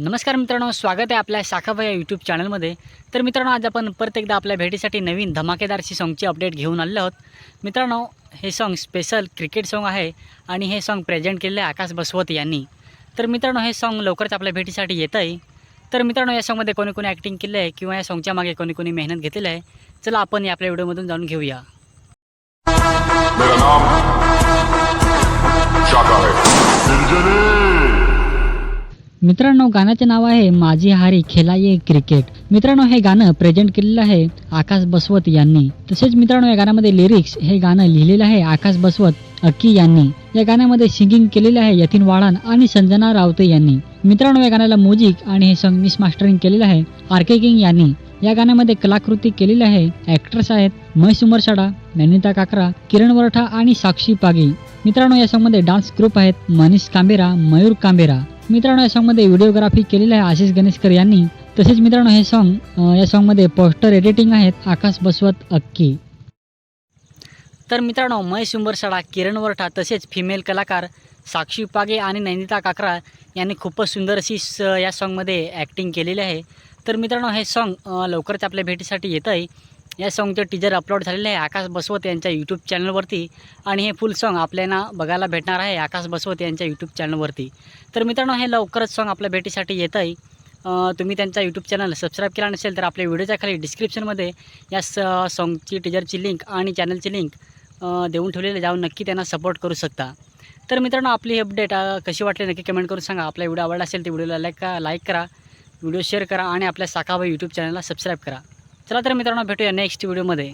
नमस्कार मित्रांनो स्वागत आहे आपल्या शाखाबाई या यूट्यूब चॅनलमध्ये तर मित्रांनो आज आपण परत एकदा आपल्या भेटीसाठी नवीन धमाकेदारशी सॉन्गची अपडेट घेऊन आलेलो आहोत. मित्रांनो हे सॉन्ग स्पेशल क्रिकेट सॉन्ग आहे आणि हे सॉन्ग प्रेझेंट केलेलं आहे आकाश बसवत यांनी. तर मित्रांनो हे सॉन्ग लवकरच आपल्या भेटीसाठी येतं आहे तर मित्रांनो या सॉन्गमध्ये कोणी कोणी ॲक्टिंग केलं आहे किंवा या सॉन्गच्या मागे कोणी कोणी मेहनत घेतलेलं आहे चला आपण या आपल्या व्हिडिओमधून जाणून घेऊया. मेरा नाम शाखा है। मित्रांनो गाण्याचे नाव आहे माझी हारी खेलाये क्रिकेट. मित्रांनो हे गाणं प्रेझेंट केलेलं आहे आकाश बसवत यांनी. तसेच मित्रांनो या गाण्यामध्ये लिरिक्स हे गाणं लिहिलेलं आहे आकाश बसवत अक्की यांनी. या गाण्यामध्ये सिंगिंग केलेले आहे यतीन वाळान आणि संजना रावते यांनी. मित्रांनो या गाण्याला म्युझिक आणि हे सॉंग मिस मास्टरिंग केलेलं आहे आर के किंग यांनी. या गाण्यामध्ये कलाकृती केलेली आहे ऍक्ट्रेस आहेत महेश उमरसाडा नैनिता काकरा किरण वरठा आणि साक्षी पागी. मित्रांनो या सॉन्गमध्ये डान्स ग्रुप आहेत मनीष कांबेरा मयूर कांबेरा. मित्रांनो या सॉंगमध्ये व्हिडिओग्राफी केलेली आहे आशिष गणेशकर यांनी. तसेच मित्रांनो हे सॉन्ग या सॉन्गमध्ये पोस्टर एडिटिंग आहेत आकाश बसवत अक्की. तर मित्रांनो महेश उंबरसाडा किरण वरठा तसेच फिमेल कलाकार साक्षी पागे आणि नैनिता काकरा यांनी खूपच सुंदर अशी स या सॉन्गमध्ये ॲक्टिंग केलेली आहे. तर मित्रांनो हे सॉन्ग लवकरच आपल्या भेटीसाठी येतं आहे या सॉन्गचे टीजर अपलोड झालेलं आहे. आकाश बसवत यांच्या यूट्यूब चॅनलवरती आणि हे फुल सॉन्ग आपल्याला बघायला भेटणार आहे. आकाश बसवत यांच्या यूट्यूब चॅनलवरती तर मित्रांनो हे लवकरच सॉन्ग आपल्या भेटीसाठी येतं आहे तुम्ही त्यांचा यूट्यूब चॅनल सबस्क्राईब केला नसेल तर आपल्या व्हिडिओच्या खाली डिस्क्रिप्शनमध्ये या स सॉन्गची टीजरची लिंक आणि चॅनलची लिंक देऊन ठेवलेले जाऊन नक्की त्यांना सपोर्ट करू शकता. तर मित्रांनो आपली अपडेट कशी वाटली नक्की कमेंट करून सांगा. आपला व्हिडिओ आवडला असेल तर व्हिडिओला लाईक करा लाईक करा व्हिडिओ शेअर करा आणि आपल्या साखाबाई यूट्यूब चॅनलला सबस्क्राईब करा. चला तर मित्रांनो भेटूया नेक्स्ट व्हिडिओमध्ये